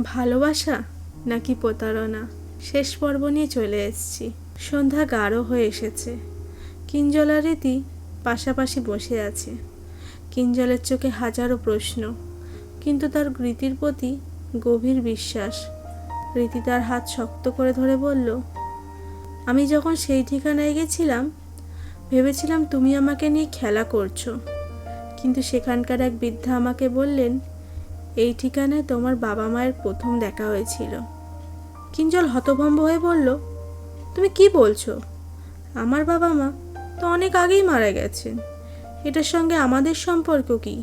ভালোবাসা নাকি প্রতারণা? শেষ পর্ব নিয়ে চলে এসেছি। সন্ধ্যা গাঢ় হয়ে এসেছে। কিঞ্জলা রীতি পাশাপাশি বসে আছে। কিঞ্জলের চোখে হাজারো প্রশ্ন, কিন্তু তার রীতির প্রতি গভীর বিশ্বাস। রীতি তার হাত শক্ত করে ধরে বলল, আমি যখন সেই ঠিকানায় গেছিলাম, ভেবেছিলাম তুমি আমাকে নিয়ে খেলা করছ। কিন্তু সেখানকার এক বৃদ্ধা আমাকে বললেন এই ঠিকানায় তোমার বাবা মায়ের প্রথম দেখা হয়েছিল। কিঞ্জল হতভম্ব হয়ে বলল, তুমি কি বলছো? আমার বাবা মা তো অনেক আগেই মারা গেছেন। এটার সঙ্গে আমাদের সম্পর্ক কি?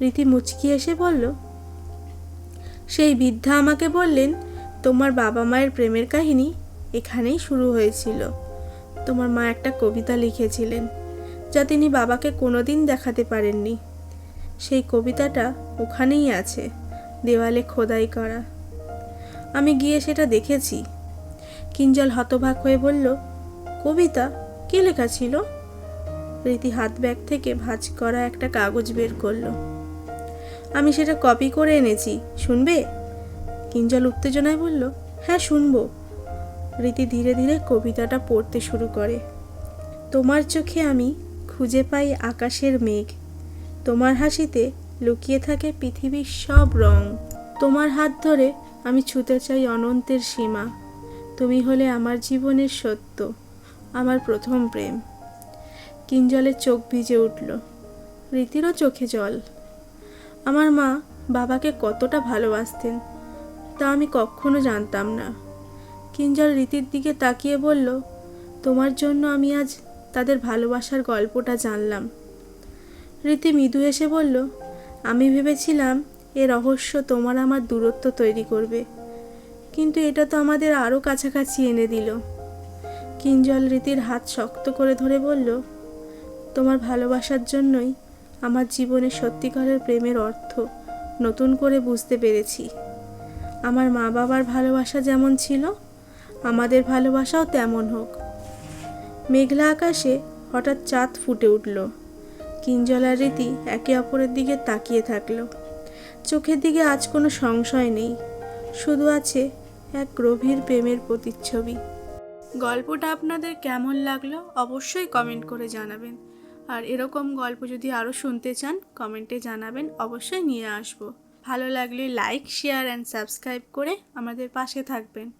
রীতি মুচকি এসে বলল, সেই বৃদ্ধা আমাকে বললেন, তোমার বাবা মায়ের প্রেমের কাহিনী এখানেই শুরু হয়েছিল। তোমার মা একটা কবিতা লিখেছিলেন, যা তিনি বাবাকে কোনোদিন দেখাতে পারেননি। সেই কবিতাটা ওখানেই আছে, দেওয়ালে খোদাই করা। আমি গিয়ে সেটা দেখেছি। কিঞ্জল হতবাক হয়ে বলল, কবিতা, কে লেখা ছিল? রীতি হাত ব্যাগ থেকে ভাঁজ করা একটা কাগজ বের করল। আমি সেটা কপি করে এনেছি, শুনবে? কিঞ্জল উত্তেজনায় বলল হ্যাঁ শুনব। রীতি ধীরে ধীরে কবিতাটা পড়তে শুরু করে। তোমার চোখে আমি খুঁজে পাই আকাশের মেঘ তোমার হাসিতে লুকিয়ে থাকে পৃথিবীর সব রং। তোমার হাত ধরে আমি ছুতে চাই অনন্তের সীমা। তুমি হলে আমার জীবনের সত্য, আমার প্রথম প্রেম। কিঞ্জলের চোখ ভিজে উঠল, রীতিরও চোখে জল। আমার মা বাবাকে কতটা ভালোবাসতেন, তা আমি কখনো জানতাম না। কিঞ্জল রীতির দিকে তাকিয়ে বলল, তোমার জন্য আমি আজ তাদের ভালোবাসার গল্পটা জানলাম। রীতি মৃদু হেসে বলল, আমি ভেবেছিলাম এ রহস্য তোমার আমার দূরত্ব তৈরি করবে। কিন্তু এটা তো আমাদের আরও কাছাকাছি এনে দিল। কিঞ্জল রীতির হাত শক্ত করে ধরে বলল, তোমার ভালোবাসার জন্যই আমার জীবনে সত্যিকারের প্রেমের অর্থ নতুন করে বুঝতে পেরেছি। আমার মা বাবার ভালোবাসা যেমন ছিল, আমাদের ভালোবাসাও তেমন হোক। মেঘলা আকাশে হঠাৎ চাঁদ ফুটে উঠল। কিঞ্জলার রীতি একে অপরের দিকে তাকিয়ে থাকল। চোখের দিকে আজ কোনো সংশয় নেই। শুধু আছে এক গভীর প্রেমের প্রতিচ্ছবি। গল্পটা আপনাদের কেমন লাগল অবশ্যই কমেন্ট করে জানাবেন। আর এরকম গল্প যদি আরও শুনতে চান, কমেন্টে জানাবেন। অবশ্যই নিয়ে আসব। ভালো লাগলে লাইক, শেয়ার অ্যান্ড সাবস্ক্রাইব করে আমাদের পাশে থাকবেন।